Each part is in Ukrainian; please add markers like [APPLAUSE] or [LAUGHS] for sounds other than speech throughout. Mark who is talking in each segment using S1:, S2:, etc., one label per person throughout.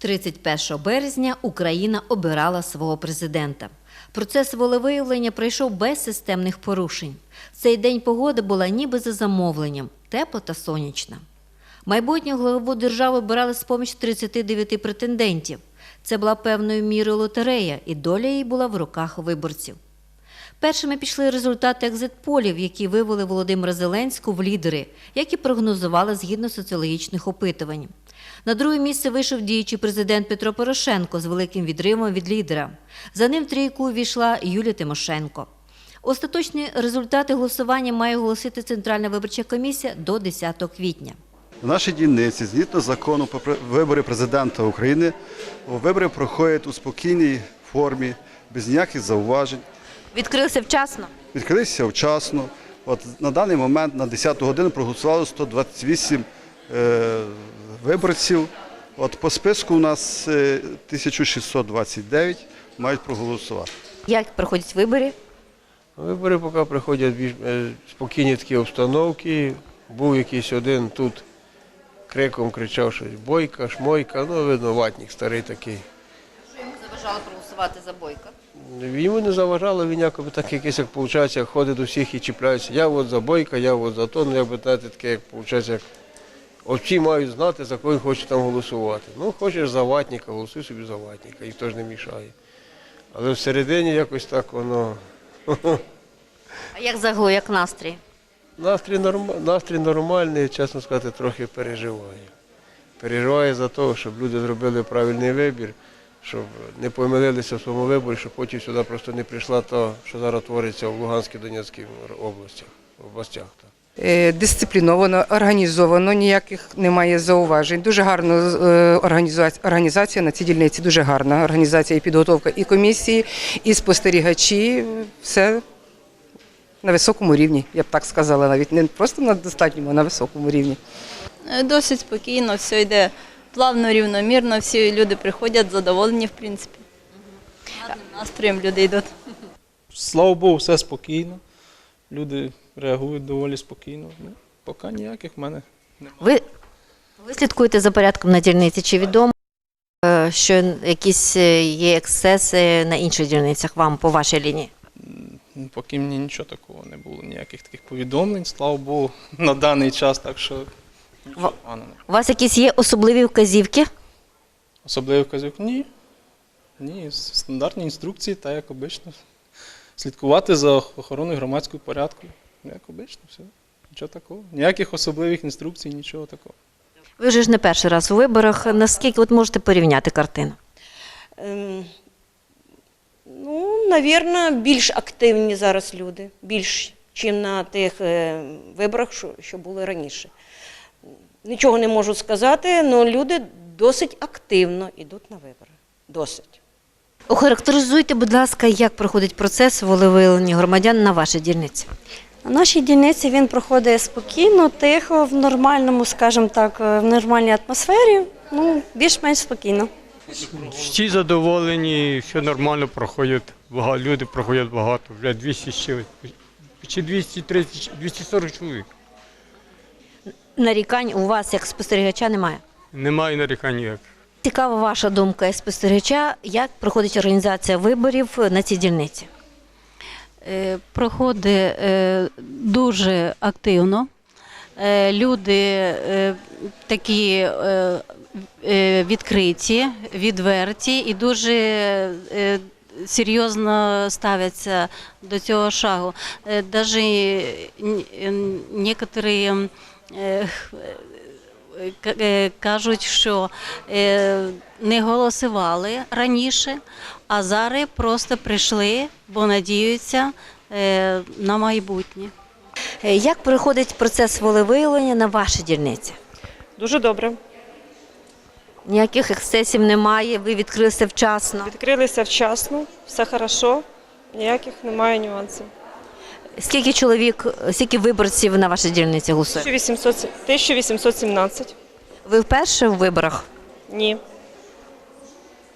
S1: 31 березня Україна обирала свого президента. Процес волевиявлення пройшов без системних порушень. В цей день погода була ніби за замовленням, тепла та сонячна. Майбутнього главу держави обирали з поміч 39 претендентів. Це була певною мірою лотерея, і доля її була в руках виборців. Першими пішли результати екзитполів, які вивели Володимира Зеленського в лідери, як і прогнозували згідно соціологічних опитувань. На друге місце вийшов діючий президент Петро Порошенко з великим відривом від лідера. За ним трійку увійшла Юлія Тимошенко. Остаточні результати голосування має оголосити Центральна виборча комісія до 10 квітня.
S2: В нашій дільниці, згідно закону про вибори президента України, вибори проходять у спокійній формі, без ніяких зауважень.
S1: Відкрилися вчасно.
S2: Відкрилися вчасно. От на даний момент на 10 годину проголосувало 128 е, виборців. От по списку у нас е, 1629 мають проголосувати.
S1: Як проходять вибори?
S3: Вибори поки приходять більш е, спокійні такі обстановки. Був якийсь один тут криком кричав щось бойка, шмойка, ну видно, ватник старий такий.
S1: Заважали проголосувати за бойка.
S3: Йому не заважало, він якоби так якийсь, як виходить, ходить до всіх і чіпляється. Я от за бойка, я от за то, ну якби знаєте, таке, як виходить, як от мають знати, за кого він хоче там голосувати. Ну, хочеш за ватника, голосуй собі за ватника, і хто ж не мішає. Але всередині якось так воно.
S1: А як загалом, як настрій?
S3: Настрій, норм... Настрій нормальний, чесно сказати, трохи переживаю. Переживаю за те, щоб люди зробили правильний вибір, щоб не помилилися в своєму виборі, щоб потім сюди просто не прийшла то, що зараз твориться в Луганській Донецькій областях. областях.
S4: Е, Дисципліновано, організовано, ніяких немає зауважень. Дуже гарна е, організація, організація на цій дільниці, дуже гарна організація і підготовка і комісії, і спостерігачі. Все на високому рівні, я б так сказала, навіть не просто на достатньому, а на високому рівні.
S5: Е, Досить спокійно, все йде плавно, рівномірно, всі люди приходять задоволені, в принципі. Гарним настроєм люди йдуть.
S6: Слава Богу, все спокійно. Люди реагують доволі спокійно. Ну, поки ніяких в мене немає.
S1: Ви, ви слідкуєте за порядком на дільниці? Чи відомо, е, що якісь е, є ексцеси на інших дільницях вам по вашій лінії?
S6: Ну, Поки мені нічого такого не було, ніяких таких повідомлень, слава Богу, на даний час, так що нічого поганого.
S1: У вас якісь є особливі вказівки?
S6: Особливо вказів, ні. Ні, стандартні інструкції, так як обично. Слідкувати за охороною громадського порядку, як обично, все. Нічого такого. Ніяких особливих інструкцій, нічого такого.
S1: Ви вже ж не перший раз у виборах. Наскільки от можете порівняти картину?
S7: Ем, Ну, навірно, більш активні зараз люди, більш, ніж на тих е, виборах, що, що були раніше. Нічого не можу сказати, але люди досить активно йдуть на вибори. Досить.
S1: Охарактеризуйте, будь ласка, як проходить процес волевиявлення громадян на вашій дільниці.
S8: На нашій дільниці він проходить спокійно, тихо, в нормальному, скажімо так, е, в нормальній атмосфері. Ну, більш-менш спокійно.
S9: Всі задоволені, все нормально проходять. Люди проходять багато, вже 200 з чи 230, 240 чоловік.
S1: Нарікань у вас як спостерігача немає.
S9: Немає нарікань ніяких.
S1: Цікава ваша думка як спостерігача, як проходить організація виборів на цій дільниці.
S10: Е, проходить е, дуже активно. Е, Люди такі відкриті, відверті і дуже серйозно ставляться до цього шагу. Навіть е, кажуть, що е, не голосували раніше, а зараз просто прийшли, бо надіються е, на майбутнє.
S1: Е, Як проходить процес волевиявлення на вашій дільниці?
S11: Дуже добре.
S1: Ніяких ексцесів немає, ви відкрилися вчасно.
S11: Відкрилися вчасно, все хорошо, ніяких немає нюансів.
S1: Скільки чоловік, скільки виборців на вашій дільниці голосує?
S11: 1800, 1817.
S1: Ви вперше в виборах?
S11: Ні.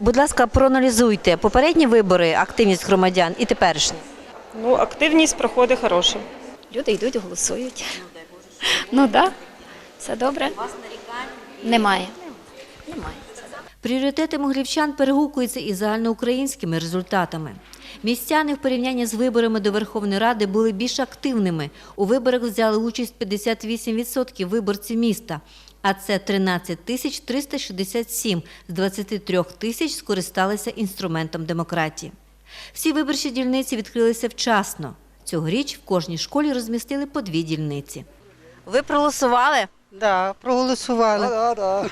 S1: Будь ласка, проаналізуйте попередні вибори, активність громадян і теперішні.
S11: Ну, активність проходить хороша.
S8: Люди йдуть, голосують. Ну так, да. все добре. Немає. Немає.
S1: Пріоритети могилівчан перегукуються із загальноукраїнськими результатами. Містяни в порівнянні з виборами до Верховної Ради були більш активними. У виборах взяли участь 58% виборців міста, а це 13 тисяч 367 з 23 тисяч скористалися інструментом демократії. Всі виборчі дільниці відкрилися вчасно. Цьогоріч в кожній школі розмістили по дві дільниці.
S12: Ви проголосували?
S13: Да, проголосували.
S14: Да, да.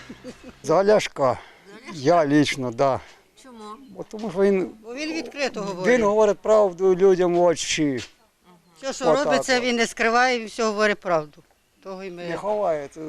S14: За Ляшка. Я лічно, так. Да.
S1: Чому?
S14: Бо Тому що він,
S13: Бо він відкрито говорить.
S14: він говорить правду людям в очі.
S13: Все, що
S14: Отак
S13: робиться, він не скриває, він все говорить правду. Того й
S14: Не
S13: ми.
S14: ховає. Це,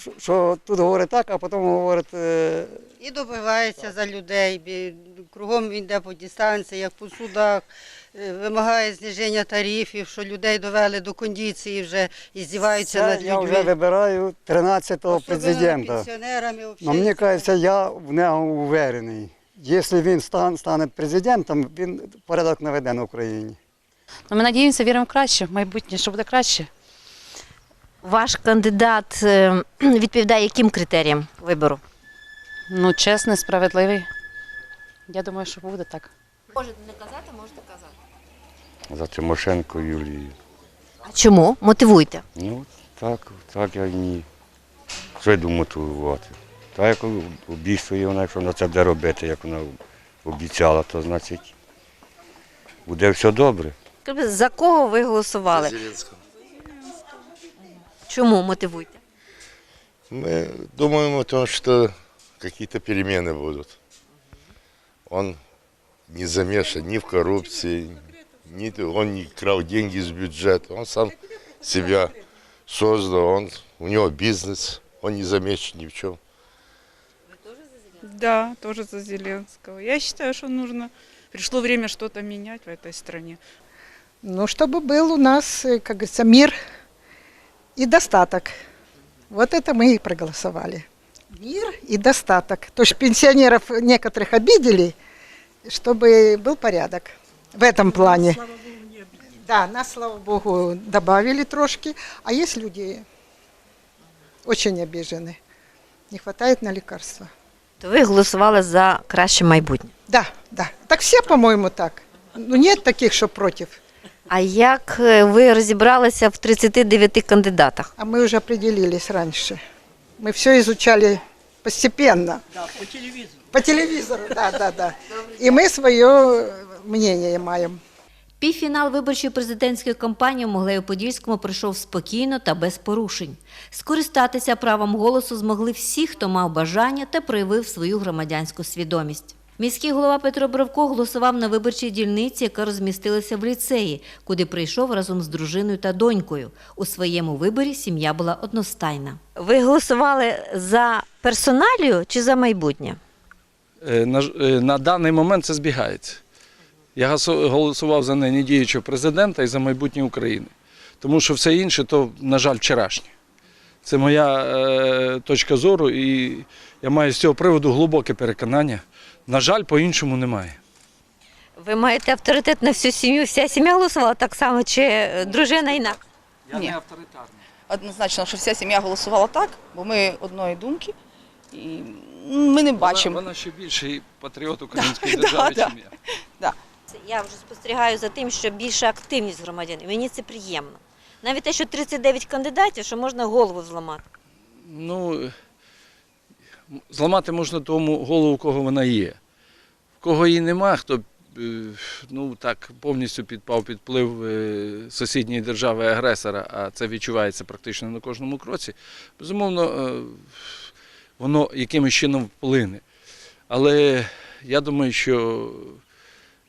S14: що, що тут говорить так, а потім говорить. е,
S13: І добивається за людей. бі- Кругом він йде по дистанціях, по судах, е, вимагає зниження тарифів, що людей довели до кондиції вже і здіваються
S14: Це
S13: над
S14: я вже вибираю 13-го президента.
S13: пенсіонерами
S14: мені кажеться, я в нього уверений. Якщо він стан- стане президентом, він порядок наведе на Україні.
S12: Ну, ми надіємося, віримо в краще, в майбутнє, що буде краще.
S1: Ваш кандидат е, [CLEARS THROAT] відповідає яким критеріям вибору?
S12: Ну, чесний, справедливий. Я думаю, що буде так.
S1: Можете не казати, можете казати.
S15: За Тимошенко Юлію.
S1: А чому? Мотивуйте.
S15: Ну, так, так я ні. Що я думаю мотивувати? Та як обіцяє вона, якщо вона це буде робити, як вона обіцяла, то значить буде все добре.
S1: За кого ви голосували? Чому мотивуйте?
S16: Мы думаем о том, что какие-то перемены будут. Он не замешан ни в коррупции, ни, он не крал деньги из бюджета. Он сам себя создал, он, у него бизнес, он не замешан ни в чем.
S17: Да, тоже за Зеленского. Я считаю, что нужно, пришло время что-то менять в этой стране.
S13: Ну, чтобы был у нас, э, как говорится, мир и достаток. Вот это мы и проголосовали. Мир и достаток. То есть пенсионеров некоторых обидели, чтобы был порядок в этом плане. Да, нас, слава богу, добавили трошки. А есть люди очень обижены. Не хватает на лекарства.
S1: То ви голосували за краще майбутнє.
S13: Да, да. Так все, по-моему, так. Ну, нет таких, что против.
S1: А як е, ви розібралися в 39 кандидатах?
S13: А мы уже определились раньше. Мы все изучали постепенно.
S14: по телевізору.
S13: По телевизору, да, да, да. И мы свое мнение маем.
S1: Півфінал виборчої президентської кампанії в Могилево-Подільському пройшов спокійно та без порушень. Скористатися правом голосу змогли всі, хто мав бажання та проявив свою громадянську свідомість. Міський голова Петро Бровко голосував на виборчій дільниці, яка розмістилася в ліцеї, куди прийшов разом з дружиною та донькою. У своєму виборі сім'я була одностайна. Ви голосували за персоналію чи за майбутнє?
S6: Е, На, е, на даний момент це збігається. Я голосував за недіючого президента і за майбутнє України. Тому що все інше, то, на жаль, вчорашнє. Це моя е, точка зору, і я маю з цього приводу глибоке переконання. На жаль, по-іншому немає.
S1: Ви маєте авторитет на всю сім'ю. Вся сім'я голосувала так само, чи дружина інакше?
S6: Я
S12: Ні.
S6: не авторитарний.
S12: Однозначно, що вся сім'я голосувала так, бо ми одної думки. І ми не бачимо.
S6: Вона, вона ще більший патріот [LAUGHS] української
S12: Да,
S6: держави,
S12: да.
S6: ніж я.
S1: Я вже спостерігаю за тим, що більша активність громадян. І Мені це приємно. Навіть те, що 39 кандидатів, що можна голову зламати.
S6: Ну, зламати можна тому голову, кого вона є. В кого її нема, хто е, ну, так, повністю підпав під вплив е, сусідньої держави-агресора, а це відчувається практично на кожному кроці, безумовно, е, воно якимось чином вплине. Але я думаю, що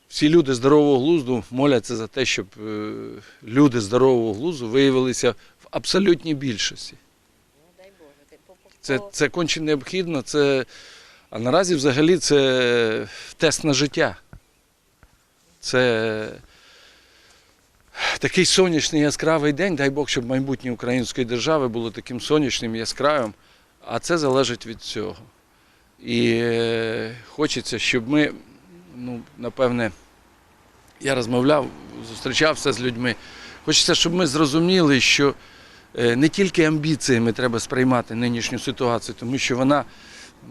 S6: всі люди здорового глузду моляться за те, щоб е, люди здорового глузду виявилися в абсолютній більшості. Це, це конче необхідно. Це, а наразі взагалі це тест на життя. Це такий сонячний яскравий день, дай Бог, щоб майбутнє української держави було таким сонячним, яскравим, а це залежить від цього. І е, хочеться, щоб ми, ну, напевне, я розмовляв, зустрічався з людьми. Хочеться, щоб ми зрозуміли, що е, не тільки амбіціями треба сприймати нинішню ситуацію, тому що вона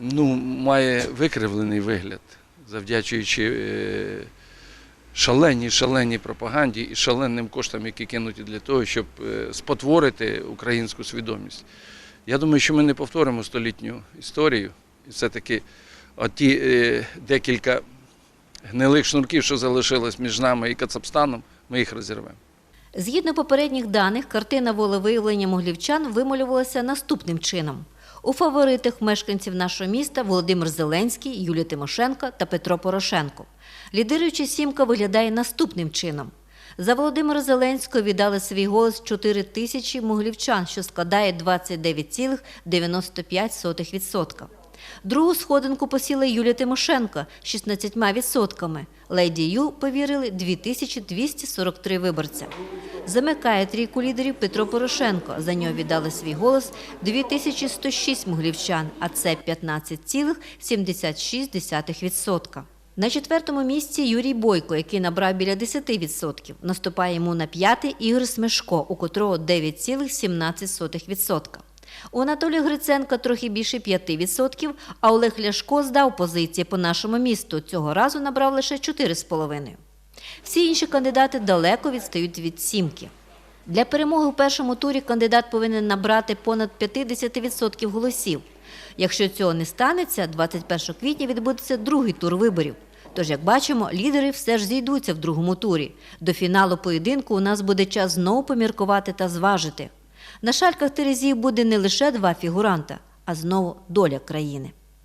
S6: ну, має викривлений вигляд, завдячуючи е, шаленій, шаленій пропаганді і шаленим коштам, які кинуті для того, щоб е, спотворити українську свідомість. Я думаю, що ми не повторимо столітню історію, і все-таки оті декілька гнилих шнурків, що залишилось між нами і Кацапстаном, ми їх розірвемо.
S1: Згідно попередніх даних, картина волевиявлення моглівчан вималювалася наступним чином. У фаворитах мешканців нашого міста Володимир Зеленський, Юлія Тимошенко та Петро Порошенко. Лідируюча сімка виглядає наступним чином. За Володимира Зеленського віддали свій голос 4 тисячі моглівчан, що складає 29,95%. Другу сходинку посіла Юлія Тимошенко з 16%. Леді Ю повірили 2243 виборця. Замикає трійку лідерів Петро Порошенко. За нього віддали свій голос 2106 муглівчан, а це 15,76%. На четвертому місці Юрій Бойко, який набрав біля 10%. Наступає йому на п'яте Ігор Смешко, у котрого 9,17%. У Анатолія Гриценка трохи більше 5%, а Олег Ляшко здав позиції по нашому місту. Цього разу набрав лише 4,5%. Всі інші кандидати далеко відстають від сімки. Для перемоги у першому турі кандидат повинен набрати понад 50% голосів. Якщо цього не станеться, 21 квітня відбудеться другий тур виборів. Тож, як бачимо, лідери все ж зійдуться в другому турі. До фіналу поєдинку у нас буде час знову поміркувати та зважити. На шальках Терезів буде не лише два фігуранта, а знову доля країни.